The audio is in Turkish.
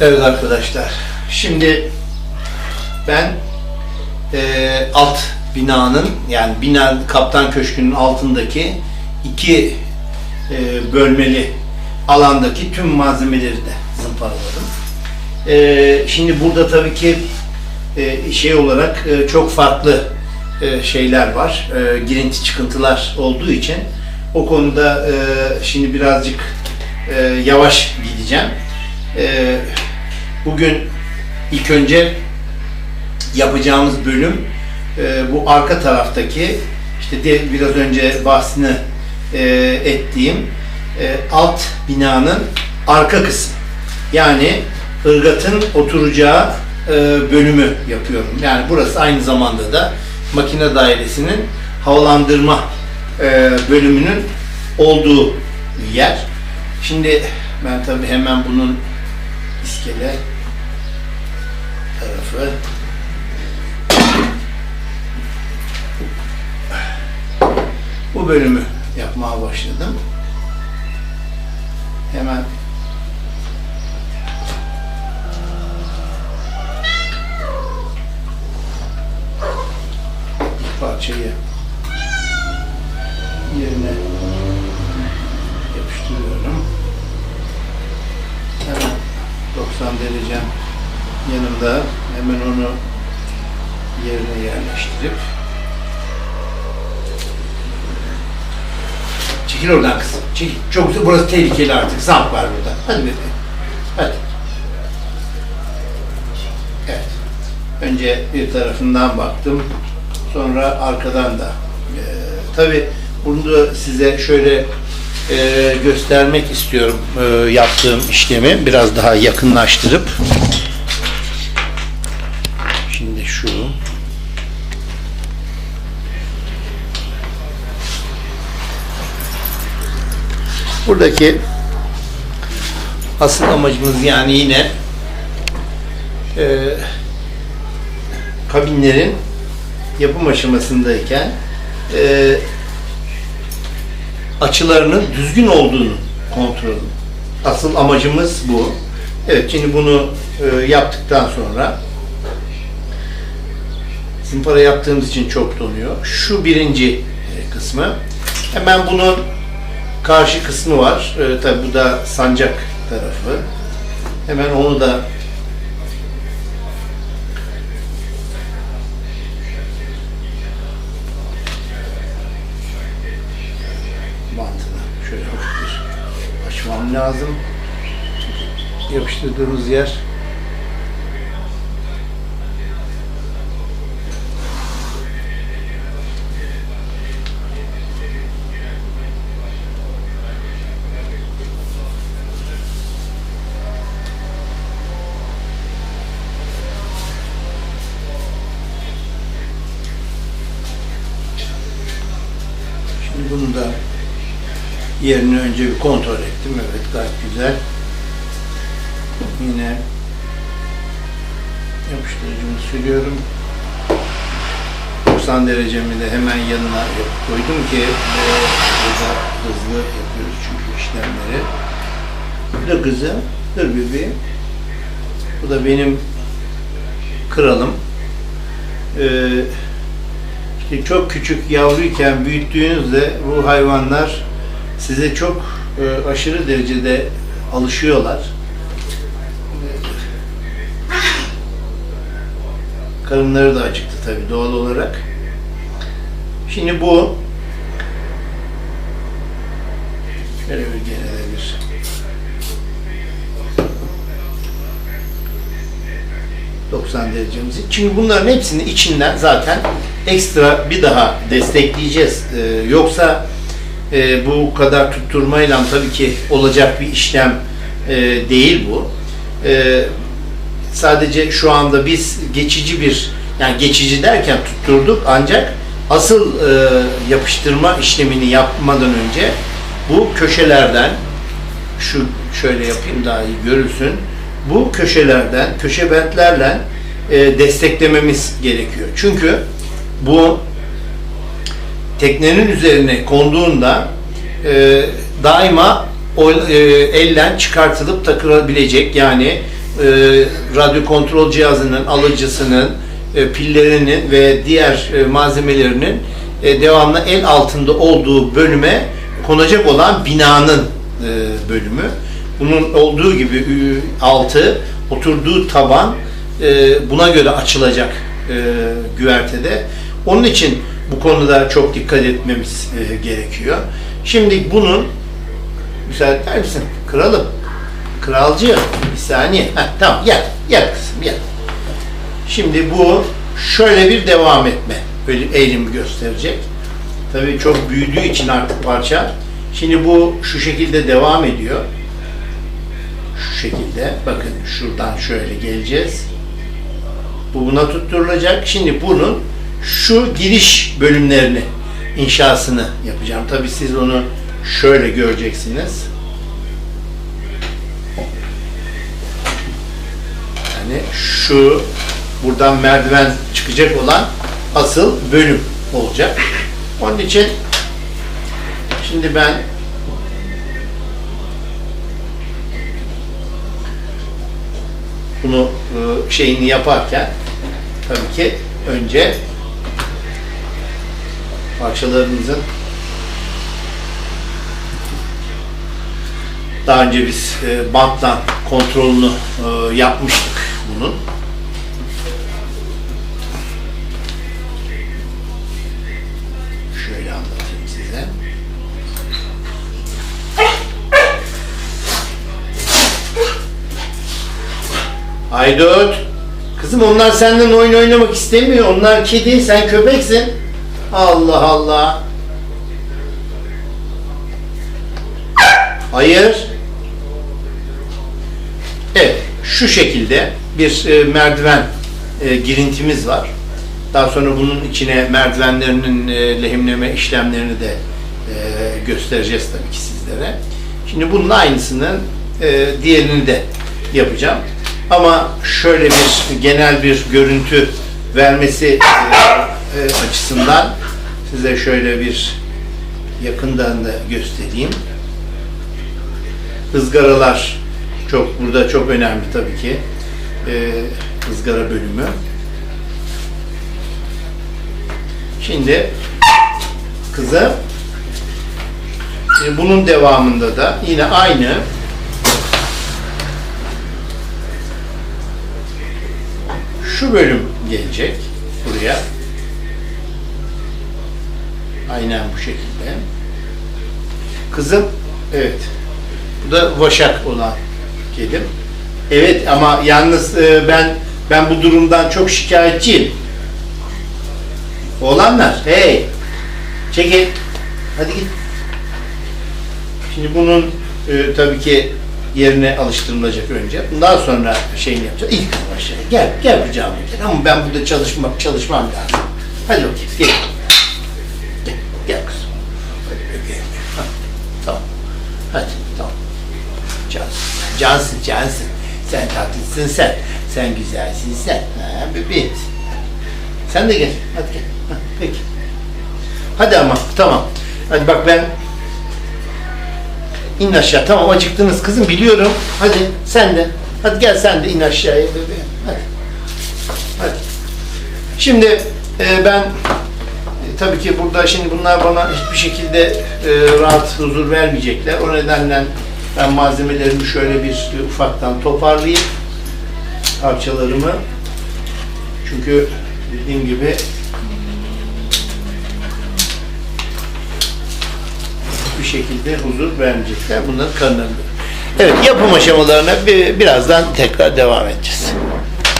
Evet arkadaşlar, şimdi ben eee, alt binanın yani bina kaptan köşkünün altındaki iki eee, bölmeli alandaki tüm malzemeleri de zımparaladım. Eee, şimdi burada tabii ki eee, şey olarak eee, çok farklı eee, şeyler var, eee, girinti çıkıntılar olduğu için o konuda eee, şimdi birazcık eee, yavaş gideceğim. Eee, bugün ilk önce yapacağımız bölüm eee, bu arka taraftaki işte de, biraz önce bahsini eee, ettiğim eee, alt binanın arka kısmı. Yani ırgatın oturacağı eee, bölümü yapıyorum. Yani burası aynı zamanda da makine dairesinin havalandırma eee, bölümünün olduğu yer. Şimdi ben tabii hemen bunun iskele tarafı bu bölümü yapmaya başladım. Hemen parçayı yerine yapıştırıyorum. Hemen 90 derecem yanımda hemen onu yerine yerleştirip Çekil oradan kızım. Çekil. Çok güzel. Burası tehlikeli artık. Zamp var burada. Hadi bebeğim. Hadi. Evet. Önce bir tarafından baktım. Sonra arkadan da. Ee, tabii bunu da size şöyle e, göstermek istiyorum e, yaptığım işlemi. Biraz daha yakınlaştırıp. Şu. Buradaki asıl amacımız yani yine e, kabinlerin yapım aşamasındayken e, açılarının düzgün olduğunu kontrol. Asıl amacımız bu. Evet şimdi bunu e, yaptıktan sonra Zimpara yaptığımız için çok donuyor. Şu birinci e, kısmı. Hemen bunun karşı kısmı var. Ee, tabi bu da sancak tarafı. Hemen onu da bantını şöyle hafif açmam lazım. Yapıştırdığımız yer yerini önce bir kontrol ettim. Evet gayet güzel. Yine yapıştırıcımı sürüyorum. 90 derecemi de hemen yanına koydum ki burada hızlı yapıyoruz çünkü işlemleri. Bu da kızı. Dur bebeğim. Bu da benim kralım. Ee, işte çok küçük yavruyken büyüttüğünüzde bu hayvanlar size çok e, aşırı derecede alışıyorlar. Karınları da acıktı tabii doğal olarak. Şimdi bu şöyle bir gene de bir ...90 derecemizi. Çünkü bunların hepsini içinden zaten ekstra bir daha destekleyeceğiz. Ee, yoksa e, bu kadar tutturmayla tabii ki olacak bir işlem e, değil bu. E, sadece şu anda biz geçici bir yani geçici derken tutturduk ancak asıl e, yapıştırma işlemini yapmadan önce bu köşelerden şu şöyle yapayım daha iyi görülsün. Bu köşelerden, köşe bentlerle e, desteklememiz gerekiyor. Çünkü bu teknenin üzerine konduğunda e, daima o, e, elden çıkartılıp takılabilecek yani radyo kontrol cihazının, alıcısının, e, pillerinin ve diğer e, malzemelerinin e, devamlı el altında olduğu bölüme konacak olan binanın e, bölümü. Bunun olduğu gibi e, altı, oturduğu taban e, buna göre açılacak e, güvertede. Onun için bu konuda çok dikkat etmemiz e, gerekiyor. Şimdi bunun müsaade eder misin? Kralım. Kralcı. Bir saniye. Heh, tamam gel. Gel kızım gel. Şimdi bu şöyle bir devam etme böyle eğilim gösterecek. Tabii çok büyüdüğü için artık parça. Şimdi bu şu şekilde devam ediyor. Şu şekilde. Bakın şuradan şöyle geleceğiz. Bu buna tutturulacak. Şimdi bunun şu giriş bölümlerini inşasını yapacağım. Tabii siz onu şöyle göreceksiniz. Yani şu buradan merdiven çıkacak olan asıl bölüm olacak. Onun için şimdi ben bunu e, şeyini yaparken tabii ki önce parçalarımızın daha önce biz e, bantla kontrolünü e, yapmıştık bunun. Şöyle anlatayım size. Aydut. Kızım onlar senden oyun oynamak istemiyor. Onlar kedi, sen köpeksin. Allah Allah. Hayır. Evet, şu şekilde bir e, merdiven e, girintimiz var. Daha sonra bunun içine merdivenlerinin e, lehimleme işlemlerini de e, göstereceğiz tabii ki sizlere. Şimdi bunun aynısının e, diğerini de yapacağım. Ama şöyle bir genel bir görüntü vermesi e, e, açısından size şöyle bir yakından da göstereyim. Izgaralar çok burada çok önemli tabii ki. Ee, ızgara bölümü. Şimdi kızım şimdi bunun devamında da yine aynı şu bölüm gelecek buraya. Aynen bu şekilde. Kızım evet bu da vaşak olan kedim. Evet ama yalnız e, ben ben bu durumdan çok şikayetçiyim. Oğlanlar, hey, çekil, hadi git. Şimdi bunun e, tabii ki yerine alıştırılacak önce. Bundan sonra şeyini yapacağız. İlk aşağı gel, gel kucağıma gel. Ama ben burada çalışmak çalışmam lazım. Hadi bakayım. Gel, Cansın, cansın. Sen tatlısın sen. Sen güzelsin sen. Ha, bebeğim. Sen de gel. Hadi gel. Ha, peki. Hadi ama tamam. Hadi bak ben in aşağı. Tamam acıktınız kızım biliyorum. Hadi sen de. Hadi gel sen de in aşağıya bebeğim. Hadi. Hadi. Şimdi e, ben e, tabii ki burada şimdi bunlar bana hiçbir şekilde e, rahat huzur vermeyecekler. O nedenle ben malzemelerimi şöyle bir ufaktan toparlayayım parçalarımı. Çünkü dediğim gibi bir şekilde huzur vermeyecekler. Bunların karnlarında. Evet, yapım aşamalarına bir, birazdan tekrar devam edeceğiz.